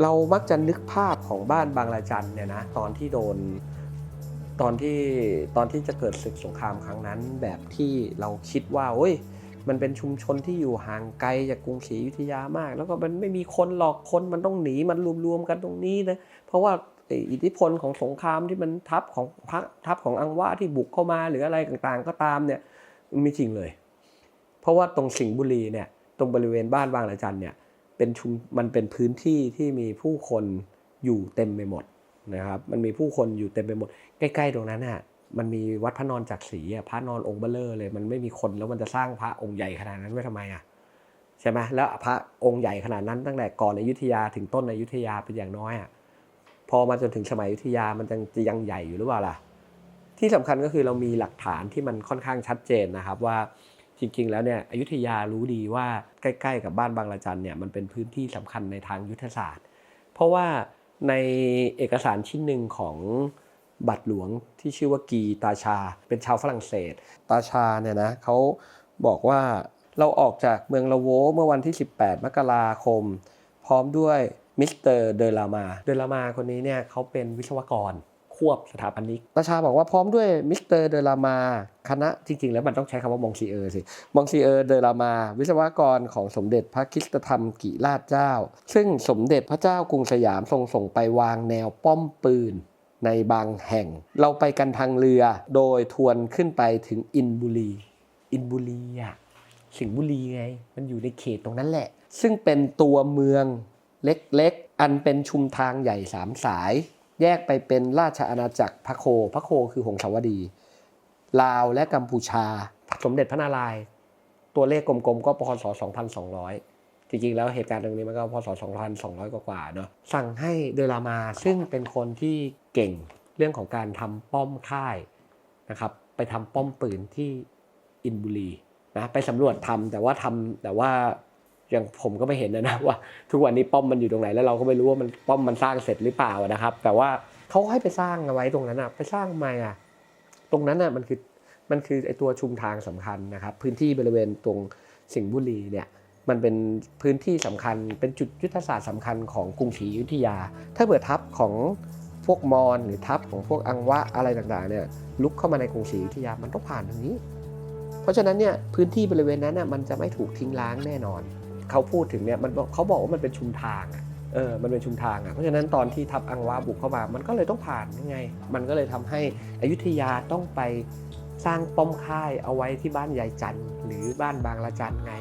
เรามักจะนึกภาพของบ้านบางระจันเนี่ยนะตอนที่โดนตอนที่ตอนที่จะเกิดศึกสงครามครั้งนั้น แบบที่เราคิดว่าโอ้ยมันเป็นชุมชนที่อยู่ห่างไกลจากกรุงศรีอยุธยามาก แล้วก็มันไม่มีคนหรอกคนมันต้องหนีมันรวมๆกันตรงนี้นะเพราะว่าอิทธิพลของสงครามที่มันทัพของพระทัพของอังวะที่บุกเข้ามาหรืออะไรต่างๆ ก็ตามเนี่ยมันไม่จริงเลย เพราะว่าตรงสิงห์บุรีเนี่ยตรงบริเวณบ้านบางระจันเนี่ย เป็นชุมมันเป็นพื้นที่ที่มีผู้คนอยู่เต็มไปหมดนะครับ มันมีผู้คนอยู่เต็มไปหมด ใกล้ๆตรงนั้นน่ะมันมีวัดพระนอนจักรศรีอะพระนอนองค์เบลเลอร์เลย มันไม่มีคนแล้วมันจะสร้างพระองค์ใหญ่ขนาดนั้นไว้ทำไมอะใช่ไหมแล้วพระองค์ใหญ่ขนาดนั้นตั้งแต่ก่อนอยุธยาถึงต้นอยุธยาเป็นอย่างน้อยอะพอมาจนถึงสมัยอยุธยามันจะยังใหญ่อยู่หรือเปล่าล่ะที่สำคัญก็คือเรามีหลักฐานที่มันค่อนข้างชัดเจนนะครับว่า จริง ๆ แล้วเนี่ยอยุธยารู้ดีว่าใกล้ๆ กับบ้านบางระจันเนี่ยมันเป็นพื้นที่สำคัญในทางยุทธศาสตร์ เพราะว่าในเอกสารชิ้นหนึ่งของบัตรหลวงที่ชื่อว่ากีตาชา เป็นชาวฝรั่งเศส ตาชาเนี่ยนะเขาบอกว่าเราออกจากเมืองลาโวเมื่อวันที่ 18 มกราคม พร้อมด้วยมิสเตอร์เดลามา เดลามาคนนี้เนี่ยเขาเป็นวิศวกร ควบสถาปนิกตาชาบอกว่าพร้อมด้วยมิสเตอร์เดลามาคณะจริงๆ แล้วมันต้องใช้คำว่ามองซีเออร์สิ มองซีเออร์เดลามา วิศวกรของสมเด็จพระคิสตธรรมกิราชเจ้า ซึ่งสมเด็จพระเจ้ากรุงสยามทรงส่งไปวางแนวป้อมปืนในบางแห่ง เราไปกันทางเรือโดยทวนขึ้นไปถึงอินบุรี อินบุรีอะสิงห์บุรีไง มันอยู่ในเขตตรงนั้นแหละ ซึ่งเป็นตัวเมืองเล็กๆ อันเป็นชุมทางใหญ่สามสาย แยกไปเป็นราชอาณาจักรพระโค พระโคคือหงสาวดี ลาวและกัมพูชา สมเด็จพระนารายณ์ตัวเลขกลมๆ ก็พศ 2200 จริงๆ แล้วเหตุการณ์ตรงนี้มันก็พศ 2200 กว่าๆ เนาะ สั่งให้เดลามาซึ่งเป็นคนที่เก่งเรื่องของการทำป้อมค่ายนะครับ ไปทำป้อมปืนที่อินบุรีนะ ไปสำรวจทำแต่ว่าทำแต่ว่า อย่างผมก็ไม่เห็นนะนะว่า ทุกวันนี้ป้อมมันอยู่ตรงไหนแล้วเราก็ไม่รู้ว่ามันป้อมมันสร้างเสร็จหรือเปล่านะครับ แต่ว่าเขาให้ไปสร้างเอาไว้ตรงนั้นอะไปสร้างทำไมอะตรงนั้นน่ะมันคือมันคือไอตัวชุมทางสำคัญนะครับ พื้นที่บริเวณตรงสิงห์บุรีเนี่ยมันเป็นพื้นที่สำคัญเป็นจุดยุทธศาสตร์สำคัญของกรุงศรีอยุธยา ถ้าเกิดทัพของพวกมอญหรือทัพของพวกอังวะอะไรต่างๆเนี่ยลุกเข้ามาในกรุงศรีอยุธยามันต้องผ่านทางนี้ เพราะฉะนั้นเนี่ยพื้นที่บริเวณนั้นน่ะมันจะไม่ถูกทิ้งร้างแน่นอน เขาพูดถึงเนี่ยมันเขาบอกว่ามันเป็นชุมทางอะเออมันเป็นชุมทางอะเพราะฉะนั้นตอนที่ทัพอังวาบุกเข้ามา มันก็เลยต้องผ่านยังไง มันก็เลยทำให้อยุธยาต้องไปสร้างป้อมค่ายเอาไว้ที่บ้านยายจันทร์หรือบ้านบางละจันไง